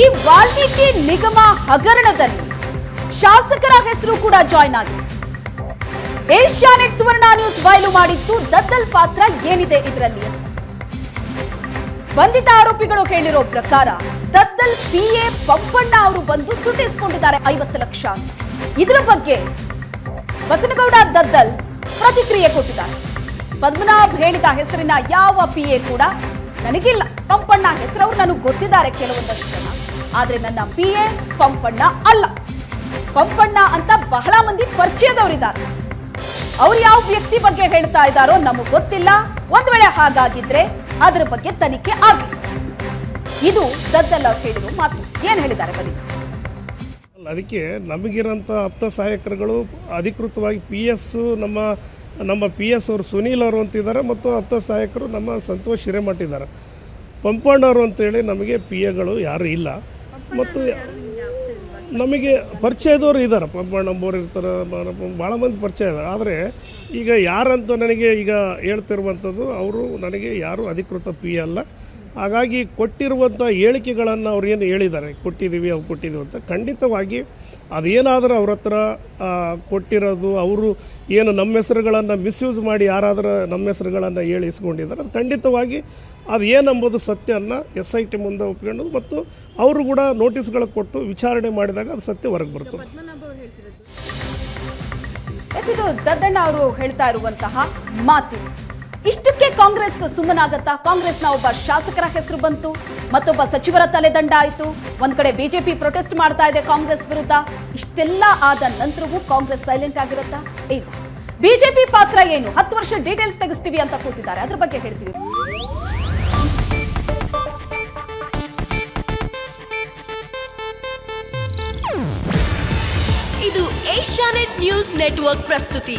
ಈ ವಾಲ್ಮೀಕಿ ನಿಗಮ ಹಗರಣದಲ್ಲಿ ಶಾಸಕರ ಹೆಸರು ಕೂಡ ಜಾಯ್ನ್ ಆಗಿದೆ. ಏಷ್ಯಾನೆಟ್ ಸುವರ್ಣ ನ್ಯೂಸ್ ಬಯಲು ಮಾಡಿದ್ದು ದದ್ದಲ್ ಪಾತ್ರ ಏನಿದೆ ಇದರಲ್ಲಿ ಬಂಧಿತ ಆರೋಪಿಗಳು ಹೇಳಿರೋ ಪ್ರಕಾರ ದದ್ದಲ್ ಪಿಎ ಪಂಪಣ್ಣ ಅವರು ಬಂದು ದುಡ್ಡು ಇಸ್ಕೊಂಡಿದ್ದಾರೆ ಐವತ್ತು ಲಕ್ಷ ಇದರ ಬಗ್ಗೆ ಬಸನಗೌಡ ದದ್ದಲ್ ಪ್ರತಿಕ್ರಿಯೆ ಕೊಟ್ಟಿದ್ದಾರೆ. ಪದ್ಮನಾಭ್ ಹೇಳಿದ ಹೆಸರಿನ ಯಾವ ಪಿಎ ಕೂಡ ನನಗಿಲ್ಲ. ಪಂಪಣ್ಣ ಹೆಸರವ್ರು ನನಗೆ ಗೊತ್ತಿದ್ದಾರೆ ಕೆಲವೊಂದಷ್ಟು ಜನ. ಆದ್ರೆ ನನ್ನ ಪಿ ಎ ಪಂಪಣ್ಣ ಅಲ್ಲ. ಪಂಪಣ್ಣ ಅಂತ ಬಹಳ ಮಂದಿ ಪರಿಚಯದವರಿದ್ದಾರೆ. ಅವ್ರು ಯಾವ ವ್ಯಕ್ತಿ ಬಗ್ಗೆ ಹೇಳ್ತಾ ಇದ್ದಾರೋ ನಮಗೆ ಗೊತ್ತಿಲ್ಲ. ಒಂದ್ ವೇಳೆ ಹಾಗಾಗಿದ್ರೆ ಅದರ ಬಗ್ಗೆ ತನಿಖೆ ಆಗಲಿ. ಇದು ದದ್ದಲ್ಲ ಹೇಳಿರೋ ಮಾತು. ಏನ್ ಹೇಳಿದ್ದಾರೆ ಬನ್ನಿ. ಅದಕ್ಕೆ ನಮಗಿರೋಂಥ ಆಪ್ತ ಸಹಾಯಕರುಗಳು ಅಧಿಕೃತವಾಗಿ ಪಿ ಎಸ್ ನಮ್ಮ ನಮ್ಮ ಪಿ ಎಸ್ ಅವರು ಸುನೀಲ್ ಅವರು ಅಂತಿದ್ದಾರೆ ಮತ್ತು ಅರ್ಥ ಸಹಾಯಕರು ನಮ್ಮ ಸಂತೋಷ್ ಹಿರೇಮಠ ಇದ್ದಾರೆ ಪಂಪಣ್ಣವರು ಅಂತೇಳಿ ನಮಗೆ ಪಿ ಎಗಳು ಯಾರು ಇಲ್ಲ. ಮತ್ತು ನಮಗೆ ಪರಿಚಯದವರು ಇದ್ದಾರೆ. ಪಂಪಣ್ಣಂಬೋರು ಇರ್ತಾರೆ ಭಾಳ ಮಂದಿ ಪರಿಚಯ ಇದ್ದಾರೆ. ಆದರೆ ಈಗ ಯಾರಂತ ನನಗೆ ಈಗ ಹೇಳ್ತಿರುವಂಥದ್ದು ಅವರು ನನಗೆ ಯಾರು ಅಧಿಕೃತ ಪಿ ಅಲ್ಲ. ಹಾಗಾಗಿ ಕೊಟ್ಟಿರುವಂಥ ಹೇಳಿಕೆಗಳನ್ನು ಅವ್ರು ಏನು ಹೇಳಿದ್ದಾರೆ ಕೊಟ್ಟಿದ್ದೀವಿ ಅವ್ರು ಕೊಟ್ಟಿದ್ದೀವಿ ಅಂತ ಖಂಡಿತವಾಗಿ ಅದೇನಾದರೂ ಅವ್ರ ಹತ್ರ ಕೊಟ್ಟಿರೋದು ಅವರು ಏನು ನಮ್ಮ ಹೆಸರುಗಳನ್ನು ಮಿಸ್ಯೂಸ್ ಮಾಡಿ ಯಾರಾದರೂ ನಮ್ಮ ಹೆಸರುಗಳನ್ನು ಹೇಳಿ ಇಸ್ಕೊಂಡಿದ್ದಾರೆ ಅದು ಖಂಡಿತವಾಗಿ ಅದು ಏನಂಬುದು ಸತ್ಯನ ಎಸ್ ಐ ಟಿ ಮುಂದೆ ಒಪ್ಕೊಂಡು ಮತ್ತು ಅವರು ಕೂಡ ನೋಟಿಸ್ಗಳು ಕೊಟ್ಟು ವಿಚಾರಣೆ ಮಾಡಿದಾಗ ಅದು ಸತ್ಯ ಹೊರಗೆ ಬರ್ತದೆ. ಎಸ್ ಇದು ದದ್ದಣ್ಣ ಅವರು ಹೇಳ್ತಾ ಇರುವಂತಹ ಮಾತಿದು. ಇಷ್ಟಕ್ಕೆ ಕಾಂಗ್ರೆಸ್ ಸುಮ್ಮನಾಗತ್ತಾ? ಕಾಂಗ್ರೆಸ್ನ ಒಬ್ಬ ಶಾಸಕರ ಹೆಸರು ಬಂತು, ಮತ್ತೊಬ್ಬ ಸಚಿವರ ತಲೆದಂಡ ಆಯಿತು. ಒಂದ್ ಕಡೆ ಬಿಜೆಪಿ ಪ್ರೊಟೆಸ್ಟ್ ಮಾಡ್ತಾ ಇದೆ ಕಾಂಗ್ರೆಸ್ ವಿರುದ್ಧ. ಇಷ್ಟೆಲ್ಲ ಆದ ನಂತರವೂ ಕಾಂಗ್ರೆಸ್ ಸೈಲೆಂಟ್ ಆಗಿರುತ್ತಾ? ಇಲ್ಲ ಬಿಜೆಪಿ ಪಾತ್ರ ಏನು? ಹತ್ತು ವರ್ಷ ಡೀಟೇಲ್ಸ್ ತೆಗೆಸ್ತೀವಿ ಅಂತ ಕೂತಿದ್ದಾರೆ. ಅದ್ರ ಬಗ್ಗೆ ಹೇಳ್ತೀವಿ. ಇದು ಏಷ್ಯಾನೆಟ್ ನ್ಯೂಸ್ ನೆಟ್ವರ್ಕ್ ಪ್ರಸ್ತುತಿ.